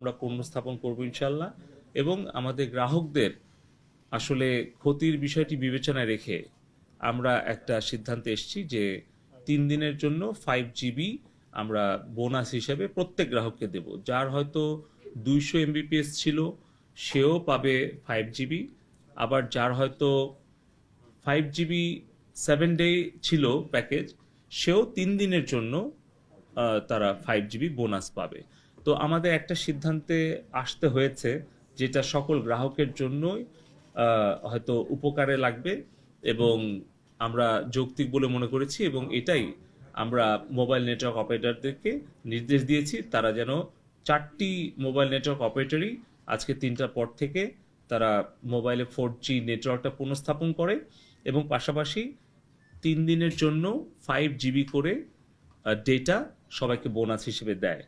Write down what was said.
আমরা পণ্য স্থাপন করব ইনশাল্লাহ এবং আমাদের গ্রাহকদের আসলে ক্ষতির বিষয়টি বিবেচনায় রেখে আমরা একটা সিদ্ধান্তে এসেছি যে তিন দিনের জন্য ফাইভ জিবি আমরা বোনাস হিসেবে প্রত্যেক গ্রাহককে দেব। যার হয়তো দুইশো এমবিপিএস ছিল, সেও পাবে ফাইভ জিবি আবার যার হয়তো ফাইভ জিবি সেভেন ডে ছিল প্যাকেজ সেও তিন দিনের জন্য তারা ফাইভ জিবি বোনাস পাবে। তো আমাদের একটা সিদ্ধান্তে আসতে হয়েছে যেটা সকল গ্রাহকের জন্যই হয়তো উপকারে লাগবে এবং আমরা যৌক্তিক বলে মনে করেছি এবং এটাই আমরা মোবাইল নেটওয়ার্ক অপারেটরদেরকে নির্দেশ দিয়েছি। তারা যেন চারটি মোবাইল নেটওয়ার্ক অপারেটরই আজকে তিনটার পর থেকে তারা মোবাইলে ফোর জি নেটওয়ার্কটা পুনঃস্থাপন করে এবং পাশাপাশি তিন দিনের জন্য ফাইভ জিবি করে ডেটা সবাইকে বোনাস হিসেবে দেয়।